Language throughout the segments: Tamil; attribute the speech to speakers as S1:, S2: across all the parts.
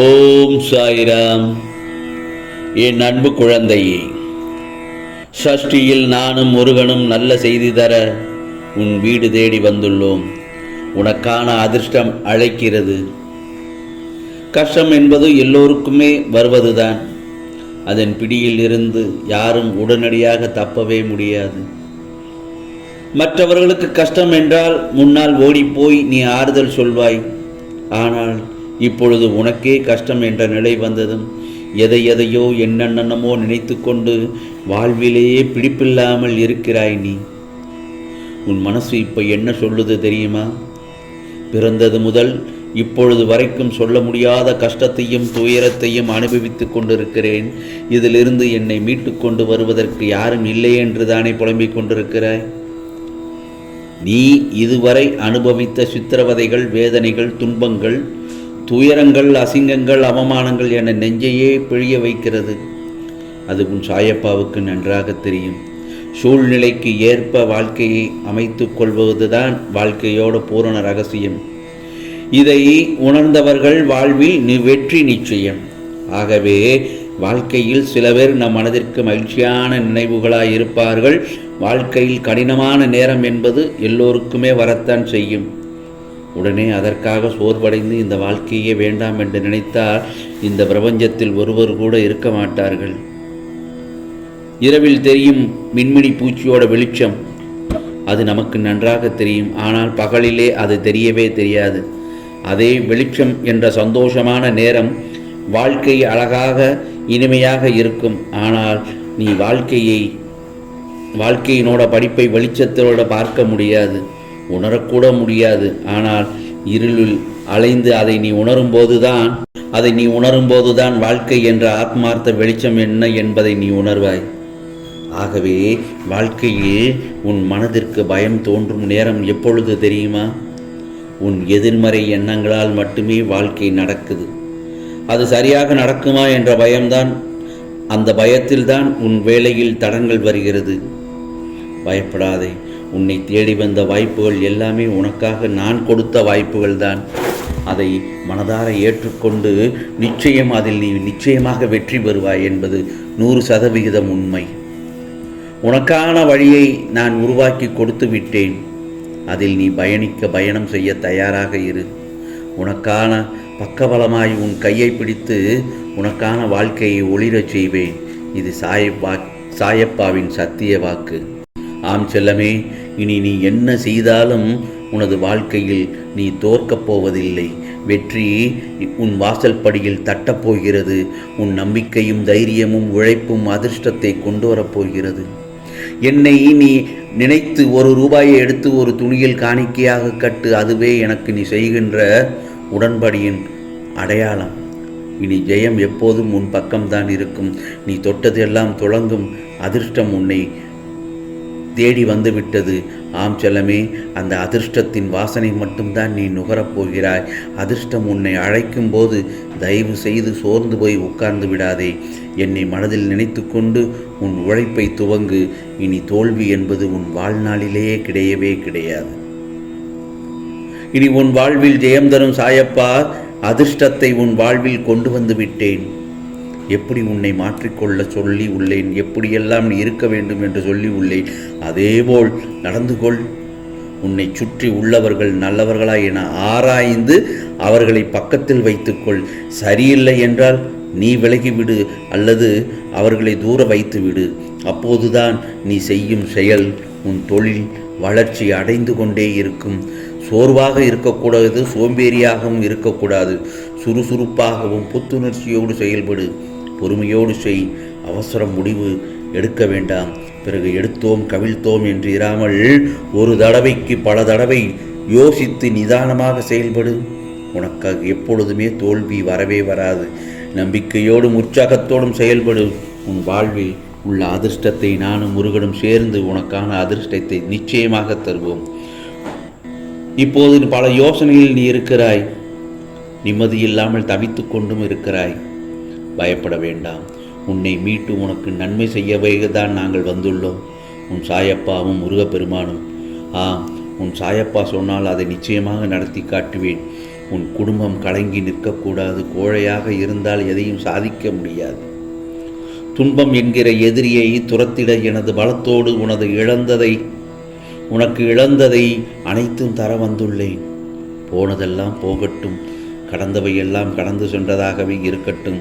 S1: ஓம் சாய்ராம். என் அன்பு குழந்தையே சஷ்டியில் நானும் முருகனும் நல்ல செய்தி தர உன் வீடு தேடி வந்துள்ளோம். உனக்கான அதிர்ஷ்டம் அழைக்கிறது. கஷ்டம் என்பது எல்லோருக்குமே வருவதுதான். அதன் பிடியில் இருந்து யாரும் உடனடியாக தப்பவே முடியாது. மற்றவர்களுக்கு கஷ்டம் என்றால் முன்னால் ஓடிப்போய் நீ ஆறுதல் சொல்வாய். ஆனால் இப்பொழுது உனக்கே கஷ்டம் என்ற நிலை வந்ததும் எதை எதையோ என்னென்னமோ நினைத்து கொண்டு வாழ்விலேயே பிடிப்பில்லாமல் இருக்கிறாய் நீ. உன் மனசு இப்போ என்ன சொல்லுது தெரியுமா? பிறந்தது முதல் இப்பொழுது வரைக்கும் சொல்ல முடியாத கஷ்டத்தையும் துயரத்தையும் அனுபவித்து கொண்டிருக்கிறேன். இதிலிருந்து என்னை மீட்டு கொண்டு வருவதற்கு யாரும் இல்லை என்று தானே புலம்பிக் கொண்டிருக்கிறாய்? நீ இதுவரை அனுபவித்த சித்திரவதைகள் வேதனைகள் துன்பங்கள் துயரங்கள் அசிங்கங்கள் அவமானங்கள் என நெஞ்சையே பிழிய வைக்கிறது. அது உன் சாயப்பாவுக்கு நன்றாக தெரியும். சூழ்நிலைக்கு ஏற்ப வாழ்க்கையை அமைத்து கொள்வதுதான் வாழ்க்கையோட பூரண ரகசியம். இதை உணர்ந்தவர்கள் வாழ்வில் நி வெற்றி நிச்சயம். ஆகவே வாழ்க்கையில் சில பேர் நம் மனதிற்கு மகிழ்ச்சியான நினைவுகளாய் இருப்பார்கள் வாழ்க்கையில் கடினமான நேரம் என்பது எல்லோருக்குமே வரத்தான் செய்யும். உடனே அதற்காக சோர்வடைந்து இந்த வாழ்க்கையே வேண்டாம் என்று நினைத்தால் இந்த பிரபஞ்சத்தில் ஒருவர் கூட இருக்க மாட்டார்கள். இரவில் தெரியும் மின்மினி பூச்சியோட வெளிச்சம். அது நமக்கு நன்றாக தெரியும். ஆனால் பகலிலே அது தெரியவே தெரியாது. அதே வெளிச்சம் என்ற சந்தோஷமான நேரம் வாழ்க்கை அழகாக இனிமையாக இருக்கும். ஆனால் நீ வாழ்க்கையை வாழ்க்கையினோட படிப்பை வெளிச்சத்தோட பார்க்க முடியாது. உணரக்கூட முடியாது. ஆனால் இருளில் அலைந்து அதை நீ உணரும்போதுதான் அதை நீ உணரும்போதுதான் வாழ்க்கை என்ற ஆத்மார்த்த வெளிச்சம் என்ன என்பதை நீ உணர்வாய். ஆகவே வாழ்க்கையில் உன் மனதிற்கு பயம் தோன்றும் நேரம் எப்பொழுது தெரியுமா? உன் எதிர்மறை எண்ணங்களால் மட்டுமே வாழ்க்கை நடக்குது. அது சரியாக நடக்குமா என்ற பயம்தான் அந்த பயத்தில்தான் உன் வேலையில் தடங்கள் வருகிறது. பயப்படாதே உன்னை தேடி வந்த வாய்ப்புகள் எல்லாமே உனக்காக நான் கொடுத்த வாய்ப்புகள் தான் அதை மனதார ஏற்றுக்கொண்டு நிச்சயம் அதில் நீ நிச்சயமாக வெற்றி பெறுவாய் என்பது நூறு சதவிகிதம் உண்மை. உனக்கான வழியை நான் உருவாக்கி கொடுத்து விட்டேன். அதில் நீ பயணிக்க பயணம் செய்ய தயாராக இரு. உனக்கான பக்கபலமாய் உன் கையை பிடித்து உனக்கான வாழ்க்கையை ஒளிரச் செய்வேன். இது சாயப்பா சாயப்பாவின் சத்திய வாக்கு. ஆம் செல்லமே இனி நீ என்ன செய்தாலும் உனது வாழ்க்கையில் நீ தோற்கப் போவதில்லை. வெற்றி உன் வாசல் படியில் தட்டப்போகிறது உன் நம்பிக்கையும் தைரியமும் உழைப்பும் அதிர்ஷ்டத்தை கொண்டு வரப்போகிறது என்னை நீ நினைத்து ஒரு ரூபாயை எடுத்து ஒரு துணியில் காணிக்கையாக கட்டு. அதுவே எனக்கு நீ செய்கின்ற உடன்படியின் அடையாளம். இனி ஜெயம் எப்போதும் உன் பக்கம்தான் இருக்கும். நீ தொட்டதெல்லாம் தொடங்கும் அதிர்ஷ்டம் உன்னை தேடி வந்துவிட்டது. ஆம் செல்லமே அந்த அதிர்ஷ்டத்தின் வாசனை மட்டும்தான் நீ நுகரப் போகிறாய். அதிர்ஷ்டம் உன்னை அழைக்கும் போது தயவு செய்து சோர்ந்து போய் உட்கார்ந்து விடாதே. என்னை மனதில் நினைத்து கொண்டு உன் உழைப்பை துவங்கு. இனி தோல்வி என்பது உன் வாழ்நாளிலேயே கிடையவே கிடையாது. இனி உன் வாழ்வில் ஜெயம் தரும் சாயப்பா அதிர்ஷ்டத்தை உன் வாழ்வில் கொண்டு வந்து விட்டேன். எப்படி உன்னை மாற்றிக்கொள்ள சொல்லி உள்ளேன்? எப்படியெல்லாம் நீ இருக்க வேண்டும் என்று சொல்லி உள்ளேன்? அதேபோல் நடந்து கொள். உன்னை சுற்றி உள்ளவர்கள் நல்லவர்களா என ஆராய்ந்து அவர்களை பக்கத்தில் வைத்துக்கொள் சரியில்லை என்றால் நீ விலகிவிடு அல்லது அவர்களை தூர வைத்து விடு அப்போதுதான் நீ செய்யும் செயல் உன் தொழில் வளர்ச்சி அடைந்து கொண்டே இருக்கும். சோர்வாக இருக்கக்கூடாது சோம்பேறியாகவும் இருக்கக்கூடாது. சுறுசுறுப்பாகவும் புத்துணர்ச்சியோடு செயல்படு. பொறுமையோடு செய். அவசரம் முடிவு எடுக்க வேண்டாம். பிறகு எடுத்தோம் கவிழ்த்தோம் என்று இராமல் ஒரு தடவைக்கு பல தடவை யோசித்து நிதானமாக செயல்படு. உனக்காக எப்பொழுதுமே தோல்வி வரவே வராது. நம்பிக்கையோடும் உற்சாகத்தோடும் செயல்படு. உன் வாழ்வில் உள்ள அதிர்ஷ்டத்தை நானும் முருகனும் சேர்ந்து உனக்கான அதிர்ஷ்டத்தை நிச்சயமாக தருவோம். இப்போது பல யோசனையில் நீ இருக்கிறாய். நிம்மதி இல்லாமல் தவித்து கொண்டும் இருக்கிறாய். பயப்பட வேண்டாம். உன்னை மீட்டு உனக்கு நன்மை செய்யவே தான் நாங்கள் வந்துள்ளோம். உன் சாயப்பாவும் முருகப்பெருமானும் ஆ உன் சாயப்பா சொன்னால் அதை நிச்சயமாக நடத்தி காட்டுவேன். உன் குடும்பம் கலங்கி நிற்கக்கூடாது. கோழையாக இருந்தால் எதையும் சாதிக்க முடியாது. துன்பம் என்கிற எதிரியை துரத்திட எனது பலத்தோடு உனது இழந்ததை உனக்கு இழந்ததை அனைத்தும் தர வந்துள்ளேன். போனதெல்லாம் போகட்டும். கடந்தவையெல்லாம் கடந்து சென்றதாகவே இருக்கட்டும்.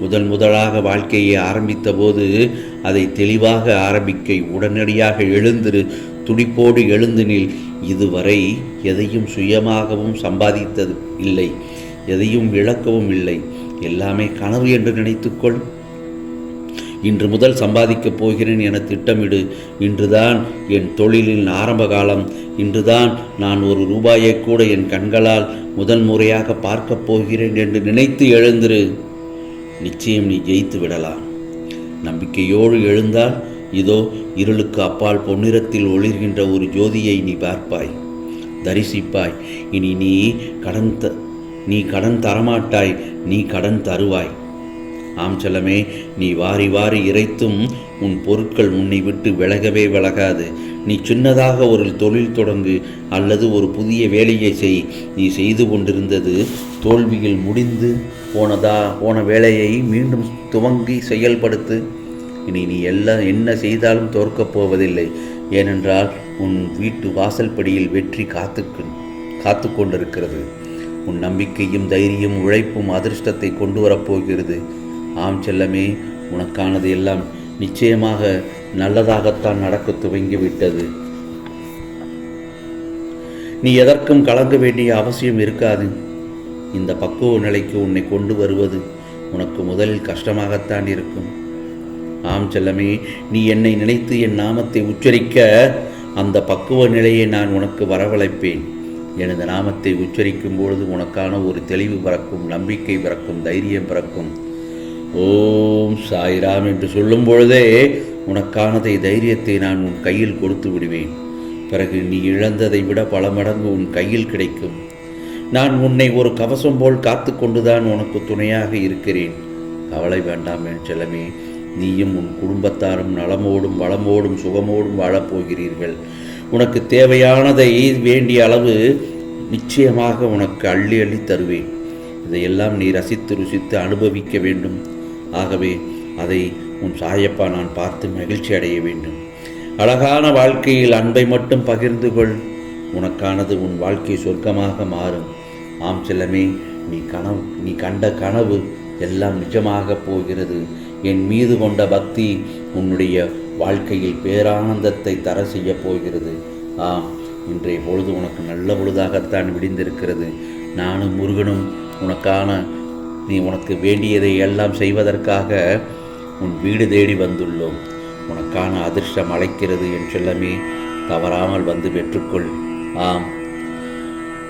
S1: முதன் முதலாக வாழ்க்கையை ஆரம்பித்த போது அதை தெளிவாக ஆரம்பிக்க உடனடியாக எழுந்திரு துடிப்போடு எழுந்து நில். இதுவரை எதையும் சுயமாகவும் சம்பாதித்தது இல்லை எதையும் இழக்கவும் இல்லை. எல்லாமே கனவு என்று நினைத்துக்கொள். இன்று முதல் சம்பாதிக்கப் போகிறேன் என திட்டமிடு. இன்றுதான் என் தொழிலின் ஆரம்ப காலம் இன்றுதான் நான் ஒரு ரூபாயை கூட என் கண்களால் முதல் முறையாக பார்க்கப் போகிறேன் என்று நினைத்து எழுந்திரு. நிச்சயம் நீ ஜெயித்து விடலாம். நம்பிக்கையோடு எழுந்தால் இதோ இருளுக்கு அப்பால் பொன்னிறத்தில் ஒளிர்கின்ற ஒரு ஜோதியை நீ பார்ப்பாய். தரிசிப்பாய். இனி நீ கடன் த நீ கடன் தரமாட்டாய் நீ கடன் தருவாய். ஆம் செல்லமே நீ வாரி வாரி இறைத்தும் உன் பொருட்கள் உன்னை விட்டு விலகவே விலகாது. நீ சின்னதாக ஒரு தொழில் தொடங்கு அல்லது ஒரு புதிய வேலையை செய். நீ செய்து கொண்டிருந்தது தோல்வியில் முடிந்து போனதா? போன வேலையை மீண்டும் துவங்கி செயல்படுத்து. இனி நீ எல்லாம் என்ன செய்தாலும் தோற்கப் போவதில்லை. ஏனென்றால் உன் வீட்டு வாசல்படியில் வெற்றி காத்துக்கு காத்து கொண்டிருக்கிறது. உன் நம்பிக்கையும் தைரியம் உழைப்பும் அதிர்ஷ்டத்தை கொண்டு வரப்போகிறது ஆம் செல்லமே உனக்கானது எல்லாம் நிச்சயமாக நல்லதாகத்தான் நடக்க துவங்கிவிட்டது. நீ எதற்கும் கலங்க வேண்டிய அவசியம் இருக்காது. இந்த பக்குவ நிலைக்கு உன்னை கொண்டு வருவது உனக்கு முதலில் கஷ்டமாகத்தான் இருக்கும். ஆம் செல்லமே நீ என்னை நினைத்து என் நாமத்தை உச்சரிக்க அந்த பக்குவ நிலையை நான் உனக்கு வரவழைப்பேன். எனது நாமத்தை உச்சரிக்கும் பொழுது உனக்கான ஒரு தெளிவு பிறக்கும் நம்பிக்கை பிறக்கும் தைரியம் பிறக்கும். ஓம் சாய்ராம் என்று சொல்லும் பொழுதே உனக்கானதை தைரியத்தை நான் உன் கையில் கொடுத்து விடுவேன். பிறகு நீ இழந்ததை விட பல மடங்கு உன் கையில் கிடைக்கும். நான் உன்னை ஒரு கவசம் போல் காத்து கொண்டுதான் உனக்கு துணையாக இருக்கிறேன். கவலை வேண்டாம் என் செல்லமே நீயும் உன் குடும்பத்தாரும் நலமோடும் வளமோடும் சுகமோடும் வாழப்போகிறீர்கள். உனக்கு தேவையானதை வேண்டிய அளவு நிச்சயமாக உனக்கு அள்ளி அள்ளி தருவேன். இதையெல்லாம் நீ ரசித்து ருசித்து அனுபவிக்க வேண்டும். ஆகவே அதை உன் சாயப்பா நான் பார்த்து மகிழ்ச்சி அடைய வேண்டும். அழகான வாழ்க்கையில் அன்பை மட்டும் பகிர்ந்து கொள். உனக்கானது உன் வாழ்க்கை சொர்க்கமாக மாறும். ஆம் செல்லமே நீ கனவு நீ கண்ட கனவு எல்லாம் நிஜமாக போகிறது. என் மீது கொண்ட பக்தி உன்னுடைய வாழ்க்கையில் பேரானந்தத்தை தர செய்ய போகிறது. ஆம் இன்றைய பொழுது உனக்கு நல்ல பொழுதாகத்தான் விடிந்திருக்கிறது. நானும் முருகனும் உனக்கான நீ உனக்கு வேண்டியதை எல்லாம் செய்வதற்காக உன் வீடு தேடி வந்துள்ளோம். உனக்கான அதிர்ஷ்டம் அழைக்கிறது என் செல்லமே. தவறாமல் வந்து பெற்றுக்கொள். ஆம்